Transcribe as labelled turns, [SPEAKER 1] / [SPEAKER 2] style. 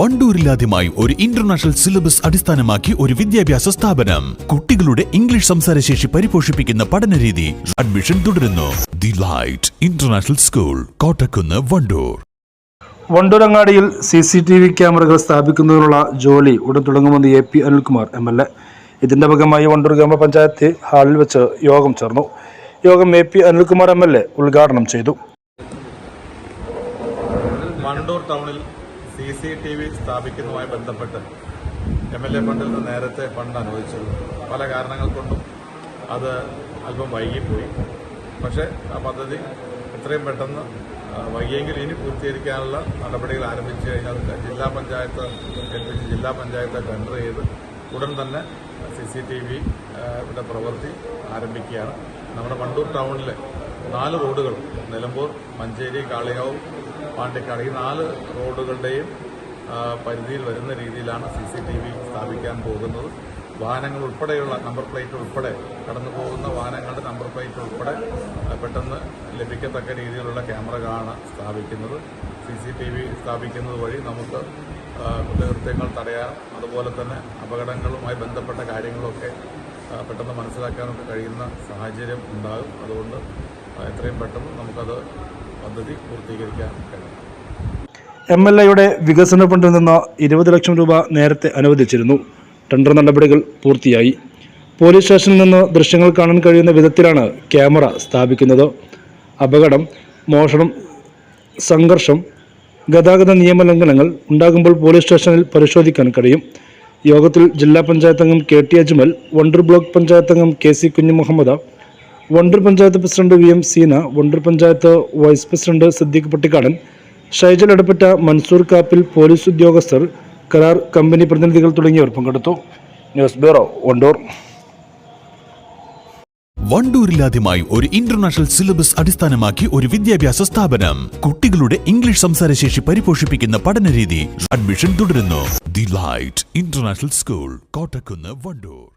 [SPEAKER 1] വണ്ടൂരിലാദ്യമായി ഒരു international syllabus അടിസ്ഥാനമാക്കി ഒരു വിദ്യാഭ്യാസ സ്ഥാപനം കുട്ടികളുടെ ഇംഗ്ലീഷ് സംസാരശേഷി പരിപോഷിപ്പിക്കുന്ന പഠനരീതി അഡ്മിഷൻ തുടരുന്നു the light international school Kottakkunnu Wandoor
[SPEAKER 2] വണ്ടൂരങ്ങാടിയിൽ സി സി ടി വി ക്യാമറകൾ സ്ഥാപിക്കുന്നതിനുള്ള ജോലി ഉടൻ തുടങ്ങുമെന്ന് A P Anilkumar M L A ഇതിന്റെ ഭാഗമായി വണ്ടൂർ ഗ്രാമപഞ്ചായത്ത് ഹാളിൽ വെച്ച് യോഗം ചേർന്നു യോഗം A P Anilkumar M L A ഉദ്ഘാടനം ചെയ്തു
[SPEAKER 3] വണ്ടൂർ ടൗണിൽ സി സി ടി വി സ്ഥാപിക്കുന്നതുമായി ബന്ധപ്പെട്ട് എം എൽ എ ഫണ്ടിൽ നിന്ന് നേരത്തെ ഫണ്ട് അനുവദിച്ചത് പല കാരണങ്ങൾ കൊണ്ടും അത് അല്പം വൈകിപ്പോയി പക്ഷേ ആ പദ്ധതി എത്രയും പെട്ടെന്ന് വൈകിയെങ്കിൽ ഇനി പൂർത്തീകരിക്കാനുള്ള നടപടികൾ ആരംഭിച്ചു കഴിഞ്ഞാൽ ജില്ലാ പഞ്ചായത്ത് ഏൽപ്പിച്ച് ജില്ലാ പഞ്ചായത്ത് ടെൻഡർ ചെയ്ത് ഉടൻ തന്നെ സി സി ടി വിയുടെ പ്രവൃത്തി ആരംഭിക്കുകയാണ് നമ്മുടെ വണ്ടൂർ ടൗണിലെ നാല് റോഡുകൾ നിലമ്പൂർ മഞ്ചേരി കാളികാവ് പാണ്ടിക്കാട് ഈ നാല് റോഡുകളുടെയും പരിധിയിൽ വരുന്ന രീതിയിലാണ് സി സി ടി വി സ്ഥാപിക്കാൻ പോകുന്നത് വാഹനങ്ങൾ ഉൾപ്പെടെയുള്ള നമ്പർ പ്ലേറ്റ് ഉൾപ്പെടെ കടന്നു പോകുന്ന വാഹനങ്ങളുടെ നമ്പർ പ്ലേറ്റ് ഉൾപ്പെടെ പെട്ടെന്ന് ലഭിക്കത്തക്ക രീതിയിലുള്ള ക്യാമറകളാണ് സ്ഥാപിക്കുന്നത് സി സി ടി വി സ്ഥാപിക്കുന്നത് വഴി നമുക്ക് കുറ്റകൃത്യങ്ങൾ തടയാനും അതുപോലെ തന്നെ അപകടങ്ങളുമായി ബന്ധപ്പെട്ട കാര്യങ്ങളൊക്കെ പെട്ടെന്ന് മനസ്സിലാക്കാനൊക്കെ കഴിയുന്ന സാഹചര്യം ഉണ്ടാകും അതുകൊണ്ട് എത്രയും പെട്ടെന്ന് നമുക്കത് പദ്ധതി പൂർത്തീകരിക്കാൻ കഴിയും
[SPEAKER 2] എം എൽ എയുടെ വികസന ഫണ്ടിൽ നിന്ന് ഇരുപത് ലക്ഷം രൂപ നേരത്തെ അനുവദിച്ചിരുന്നു ടെൻഡർ നടപടികൾ പൂർത്തിയായി പോലീസ് സ്റ്റേഷനിൽ നിന്ന് ദൃശ്യങ്ങൾ കാണാൻ കഴിയുന്ന വിധത്തിലാണ് ക്യാമറ സ്ഥാപിക്കുന്നത് അപകടം മോഷണം സംഘർഷം ഗതാഗത നിയമലംഘനങ്ങൾ ഉണ്ടാകുമ്പോൾ പോലീസ് സ്റ്റേഷനിൽ പരിശോധിക്കാൻ കഴിയും യോഗത്തിൽ ജില്ലാ പഞ്ചായത്തംഗം K T Ajmal Wandoor block പഞ്ചായത്തംഗം K C Kunju Wandoor panchayat president V M Seena Wandoor panchayat vice president Siddique Pattikkadan Shaijal ഇടപെട്ട മൻസൂർ കാപ്പിൽ പോലീസ് ഉദ്യോഗസ്ഥർ കരാർ കമ്പനി പ്രതിനിധികൾ തുടങ്ങിയവർ പങ്കെടുത്തു ന്യൂസ് ബ്യൂറോ വണ്ടൂർ
[SPEAKER 1] വണ്ടൂരിലാദ്യമായി ഒരു ഇന്റർനാഷണൽ സിലബസ് അടിസ്ഥാനമാക്കി ഒരു വിദ്യാഭ്യാസ സ്ഥാപനം കുട്ടികളുടെ ഇംഗ്ലീഷ് സംസാരശേഷി പരിപോഷിപ്പിക്കുന്ന പഠന രീതി അഡ്മിഷൻ തുടരുന്നു the light international school Kottakkunnu Wandoor